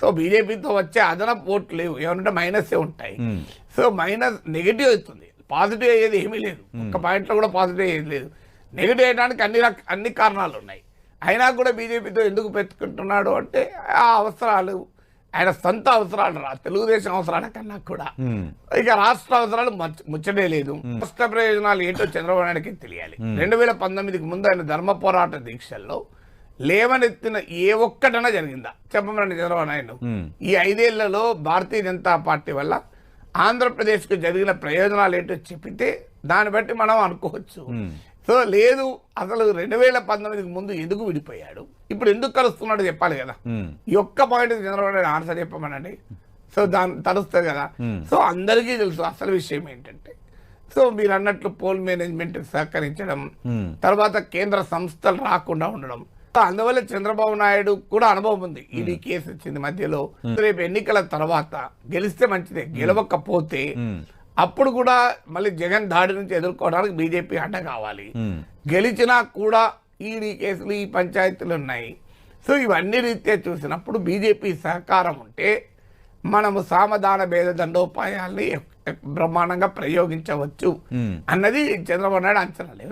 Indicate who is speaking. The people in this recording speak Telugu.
Speaker 1: సో బీజేపీతో వచ్చే అదనపు ఓట్లు లేవు. ఏమంటే మైనసే ఉంటాయి. సో మైనస్ నెగిటివ్ అవుతుంది. పాజిటివ్ అయ్యేది ఏమీ లేదు. ఒక్క పాయింట్లో కూడా పాజిటివ్ అయ్యేది లేదు. నెగిటివ్ అయ్యడానికి అన్ని అన్ని కారణాలు ఉన్నాయి. అయినా కూడా బీజేపీతో ఎందుకు పెట్టుకుంటున్నాడు అంటే ఆ అవసరాలు ఆయన సొంత అవసరాలు రా తెలుగుదేశం అవసరాల కన్నా కూడా. ఇక రాష్ట్ర అవసరాలు మచ్చ- ముచ్చటే లేదు. రాష్ట్ర ప్రయోజనాలు ఏంటో చంద్రబాబు నాయుడుకి తెలియాలి. రెండు వేల పంతొమ్మిదికి ముందు ఆయన ధర్మ పోరాట దీక్షల్లో లేవనెత్తిన ఏ ఒక్కటైనా జరిగిందా చెప్పమని చంద్రబాబు నాయుడు. ఈ ఐదేళ్ళలో భారతీయ జనతా పార్టీ వల్ల ఆంధ్రప్రదేశ్కు జరిగిన ప్రయోజనాలు ఏంటో చెప్పితే దాన్ని బట్టి మనం అనుకోవచ్చు. సో లేదు అసలు రెండు వేల పంతొమ్మిదికి ముందు ఎందుకు విడిపోయాడు ఇప్పుడు ఎందుకు కలుస్తున్నాడో చెప్పాలి కదా. ఈ ఒక్క పాయింట్ చంద్రబాబు నాయుడు ఆన్సర్ చెప్పమనండి సో దాని తలుస్తుంది కదా. సో అందరికీ తెలుసు అసలు విషయం ఏంటంటే సో మీరు అన్నట్లు పోల్ మేనేజ్మెంట్ సహకరించడం. తర్వాత కేంద్ర సంస్థలు రాకుండా ఉండడం అందువల్ల చంద్రబాబు నాయుడు కూడా అనుభవం ఉంది ఇది కేసు వచ్చింది మధ్యలో రేపు ఎన్నికల తర్వాత గెలిస్తే మంచిదే గెలవకపోతే. అప్పుడు కూడా మళ్ళీ జగన్ దాడి నుంచి ఎదుర్కోవడానికి బీజేపీ అడ్డ కావాలి. గెలిచినా కూడా ఈడీ కేసులు ఈ పంచాయతీలు ఉన్నాయి సో ఇవన్నీ రీత్యా చూసినప్పుడు బీజేపీ సహకారం ఉంటే మనము సామధాన భేద దండోపాయాల్ని బ్రహ్మాండంగా ప్రయోగించవచ్చు. అన్నది చంద్రబాబు నాయుడు అంచనా లేదు